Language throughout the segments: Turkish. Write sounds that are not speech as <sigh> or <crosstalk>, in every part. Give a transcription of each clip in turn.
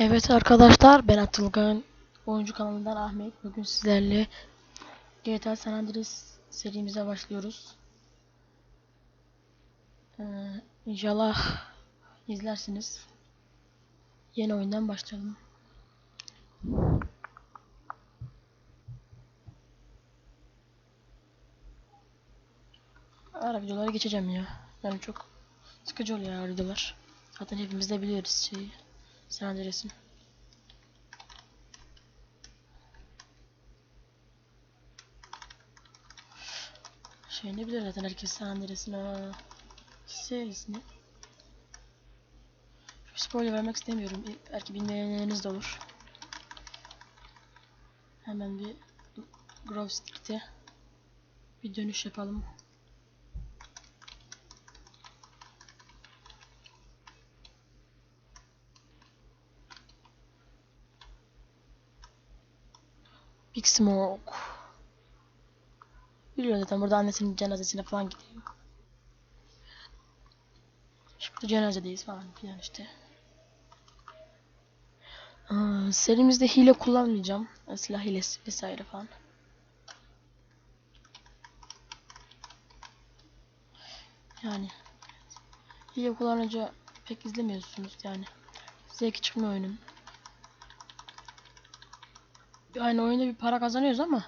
Evet arkadaşlar ben Atılgan oyuncu kanalından Ahmet. Bugün sizlerle GTA San Andreas serimize başlıyoruz. Ee, inşallah izlersiniz. Yeni oyundan başlayalım. Ara videolara geçeceğim ya. Yani çok sıkıcı oluyor videolar. Zaten hepimiz de biliyoruz şeyi. San Andreas'ın. Şey ne bilir zaten herkes San Andreas'ın aa, serisini. Spoiler vermek istemiyorum. Belki bilmeyenleriniz de olur. Hemen bir Grove Street'e bir dönüş yapalım. Big Smoke. Biliyor zaten burada annesinin cenazesine falan gidiyor. Şimdi cenazedeyiz falan filan işte. Aa, serimizde hile kullanmayacağım. Silah hilesi vesaire falan. Yani hile kullanınca pek izlemiyorsunuz yani. Zevki çıkmıyor oyunun. Yani oyunda bir para kazanıyoruz ama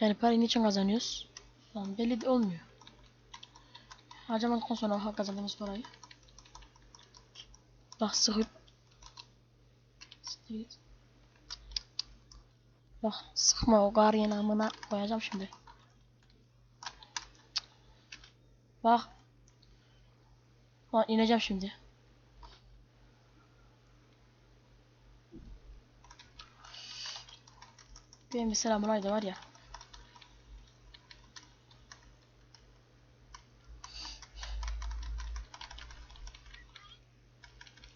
yani parayı niçin kazanıyoruz? Falan belli de olmuyor. Harcamadıktan sonra ha kazandığımız parayı. Bak sıkıp Bak sıkma o gar yanağımına koyacağım şimdi. Bak. Bak ineceğim şimdi. Benim mesela burayda var ya.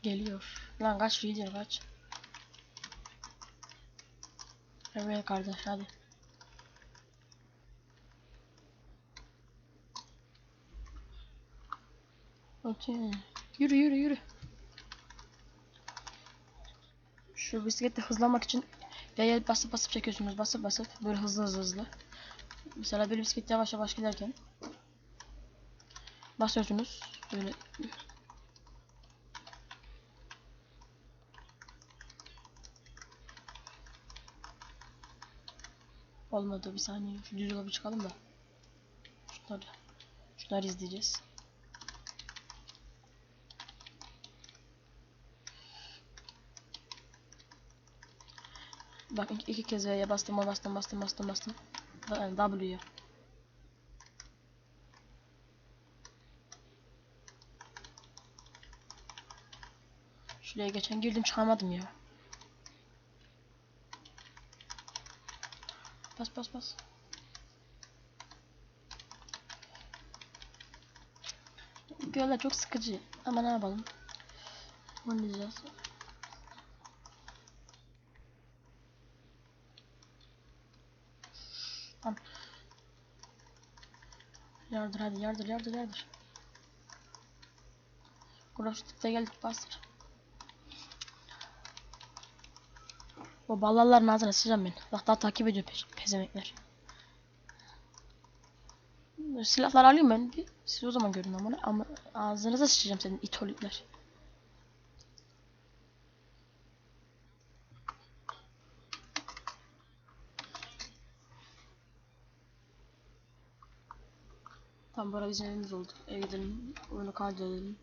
Geliyor. Lan kaç gidiyor kaç. Evet kardeş hadi. Okey. Yürü yürü yürü. Şu bisiklette hızlanmak için yaya basıp basıp çekiyorsunuz. Basıp basıp böyle hızlı hızlı hızlı. Mesela bir bisiklet yavaş yavaş giderken basıyorsunuz. Böyle Olmadı bir saniye. Şu düz yola bir çıkalım da. Şunları, şunları izleyeceğiz. Bak iki, iki kez V'ye bastım, bastım, bastım, bastım, bastım. W'ye. Şuraya geçen girdim çıkamadım ya. Bas bas bas. Göller çok sıkıcı. Ama ne yapalım? Oynayacağız. Tamam. Yardır hadi yardır yardır yardır. Graftik'te geldik bastır. O ballarların ağzına sıçacağım ben. Bak daha takip ediyor pe pezemekler. Silahlar alayım ben. Siz o zaman görün ama, ama ağzınıza sıçacağım senin itolikler. Tam böyle bizim evimiz oldu. Eve gidelim. Oyunu kaydedelim.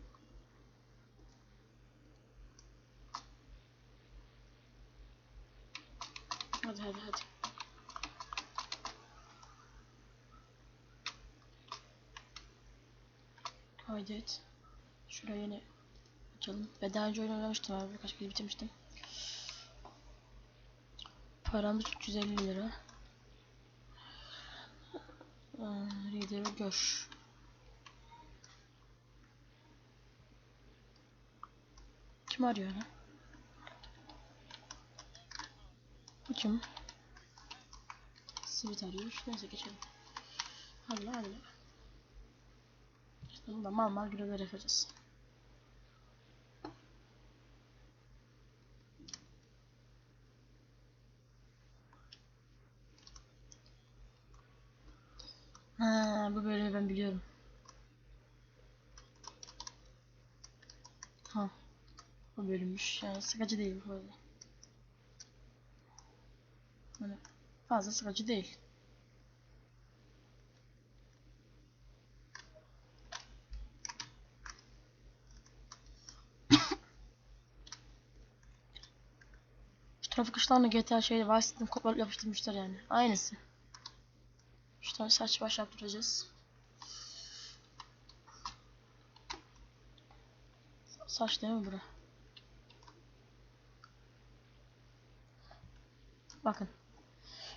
Hadi hadi hadi. Kaydet. Şuraya yine açalım. Ben daha önce oyun oynamıştım abi. Birkaç kere bitirmiştim. Paramız 350 lira. Ee, Reader'ı gör. kim arıyor lan? Bu kim? Sivit arıyor. Neyse geçelim. Hadi lan hadi lan. Bunu da mal mal görevler yapacağız. Ha, bu böyle ben biliyorum. Tamam. Bu bölümmüş. Yani sıkıcı değil bu arada. Hani fazla sıkıcı değil. Trafik ışıklarını GTA şeyde Vice City'den kopyalayıp yapıştırmışlar yani. Aynısı. Şu tane saç baş yaptıracağız. Saç değil mi bura? Bakın.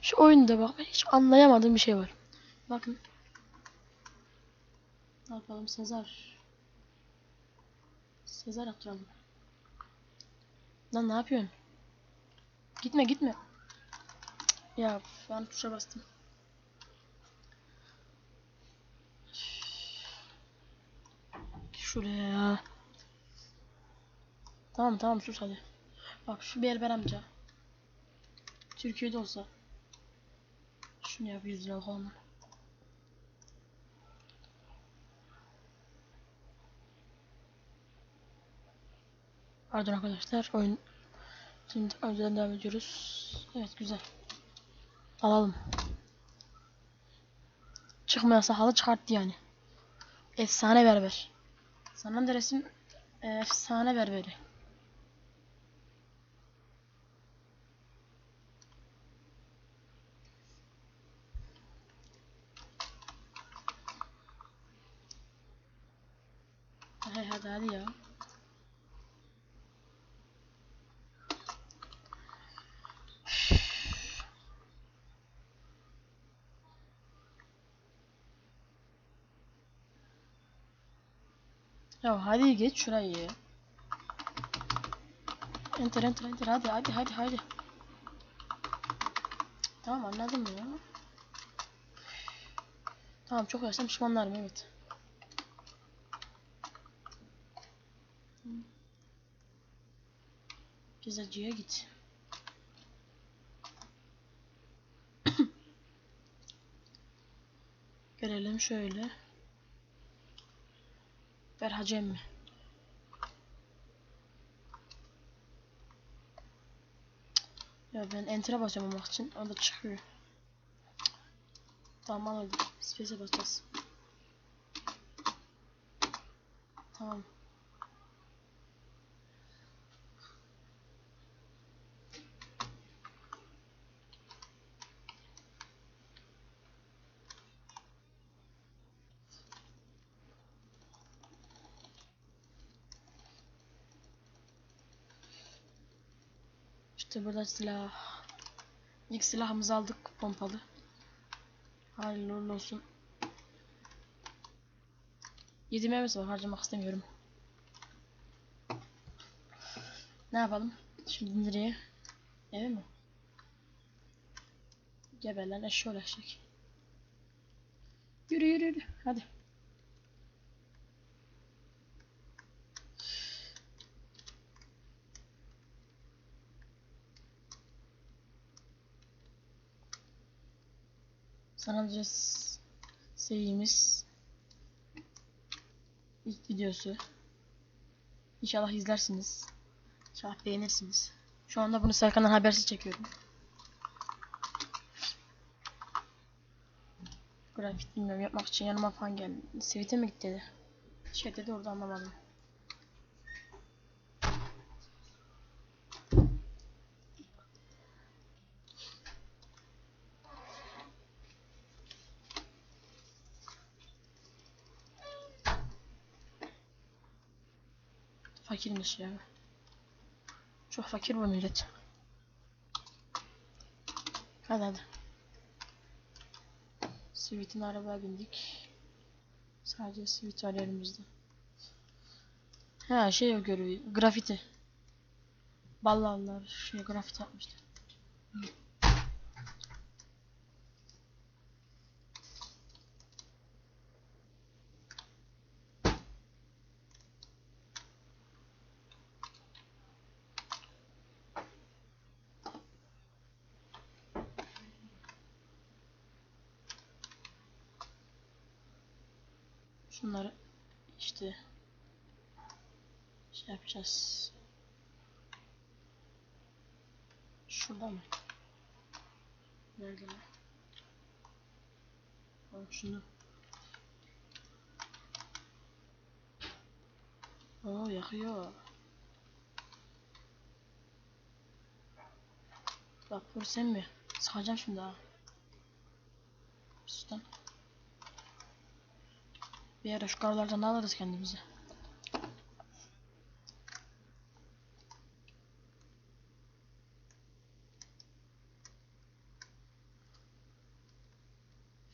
Şu oyunda bak ben hiç anlayamadığım bir şey var. Bakın. Ne yapalım Sezar? Sezar yaptıralım. Lan ne yapıyorsun? Gitme gitme. Ya ben tuşa bastım. Şuraya ya. Tamam tamam sus hadi. Bak şu berber amca. Türkiye'de olsa. Şunu yap 100 lira falan. Pardon arkadaşlar oyun Şimdi önceden devam ediyoruz. Evet güzel. Alalım. Çıkmıyorsa halı çıkarttı yani. Efsane berber. San Andreas'ın e, efsane berberi. Hey hadi hadi ya. Ya hadi geç şurayı. Enter enter enter hadi hadi hadi hadi. Tamam anladım ya. Tamam çok yaşam pişmanlarım evet. Pizzacıya git. <coughs> Görelim şöyle. Berhacem mi? Ya ben enter'a basacağım olmak için. O da çıkıyor. Tamam anladım. Space'e basacağız. Tamam. İşte burada silah. İlk silahımızı aldık pompalı. Hayırlı olsun. Yedi mermisi var harcamak istemiyorum. Ne yapalım? Şimdi nereye? Eve mi? Geber lan eşşoğlu eşek. Yürü yürü yürü hadi. Andreas serimiz ilk videosu. İnşallah izlersiniz. İnşallah beğenirsiniz. Şu anda bunu Serkan'dan habersiz çekiyorum. Grafik bilmiyorum yapmak için yanıma falan geldi. Sivit'e mi gitti dedi. Şey dedi orada anlamadım. Fakirmiş ya. Çok fakir bu millet. Hadi hadi. Sweet'in arabaya bindik. Sadece Sweet var elimizde. Ha şey o görüyor. Grafiti. Ballallar şey grafiti yapmışlar. Şunları işte şey yapacağız. Şurada mı? Nerede lan? Al şunu. Oo yakıyor. Bak bu sen mi? Sıkacağım şimdi ha. Sus. Bir ara şu karlardan alırız kendimize.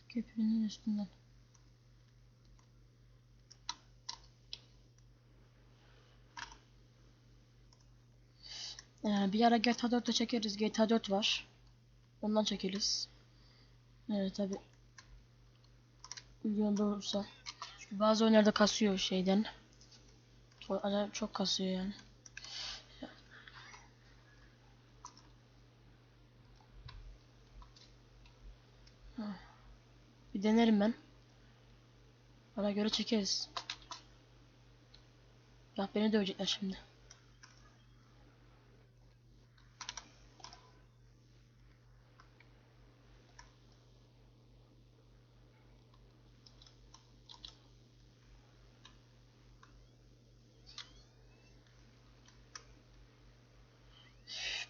Köprünün üstünden. Ee, bir ara GTA 4'te çekeriz. GTA 4 var. Ondan çekeriz. Evet tabi. Uygun olursa. Bazı oyunlarda kasıyor şeyden. Acayip çok kasıyor yani. Bir denerim ben. Bana göre çekeriz. Bak beni dövecekler şimdi.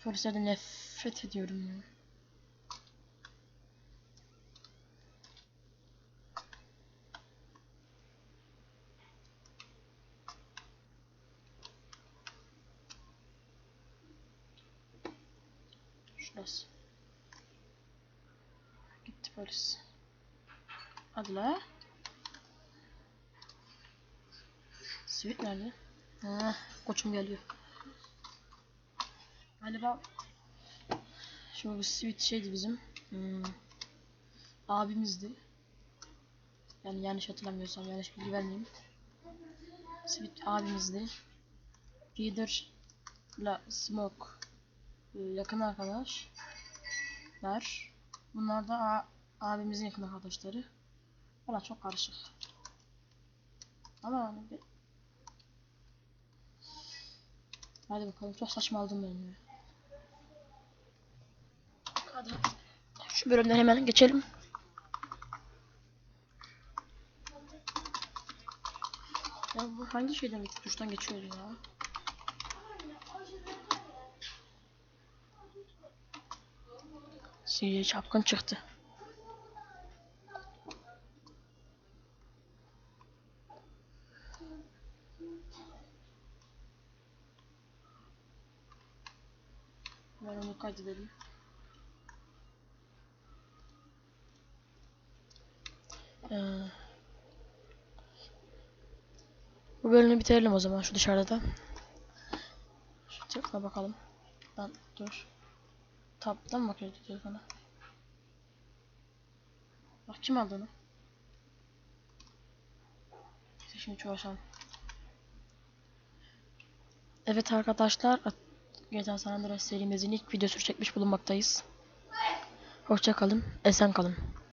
Polislerden nefret ediyorum ya. Şurası. Gitti polis. Hadi la. Sivit nerede? Ha, koçum geliyor. Galiba şu bu Sweet şeydi bizim. Hmm. Abimizdi. Yani yanlış hatırlamıyorsam yanlış bilgi vermeyeyim. Sweet abimizdi. Reader la Smoke e, yakın arkadaşlar. Bunlar da abimizin yakın arkadaşları. Valla çok karışık. Ama hani bir... Hadi bakalım çok saçma aldım ben ya. Hadi. Şu bölümden hemen geçelim. Ya bu hangi şeyden geçiyor? Tuştan geçiyor ya. Sihirli çapkın çıktı. Ben onu kaydedelim. Bu bölümü bitirelim o zaman şu dışarıda. Şu tıkla bakalım. Lan dur. Tab'dan mı telefona? Bak kim aldı onu? Şimdi çalışalım. Evet arkadaşlar GTA San Andreas serimizin ilk videosunu çekmiş bulunmaktayız. Hoşça kalın, esen kalın.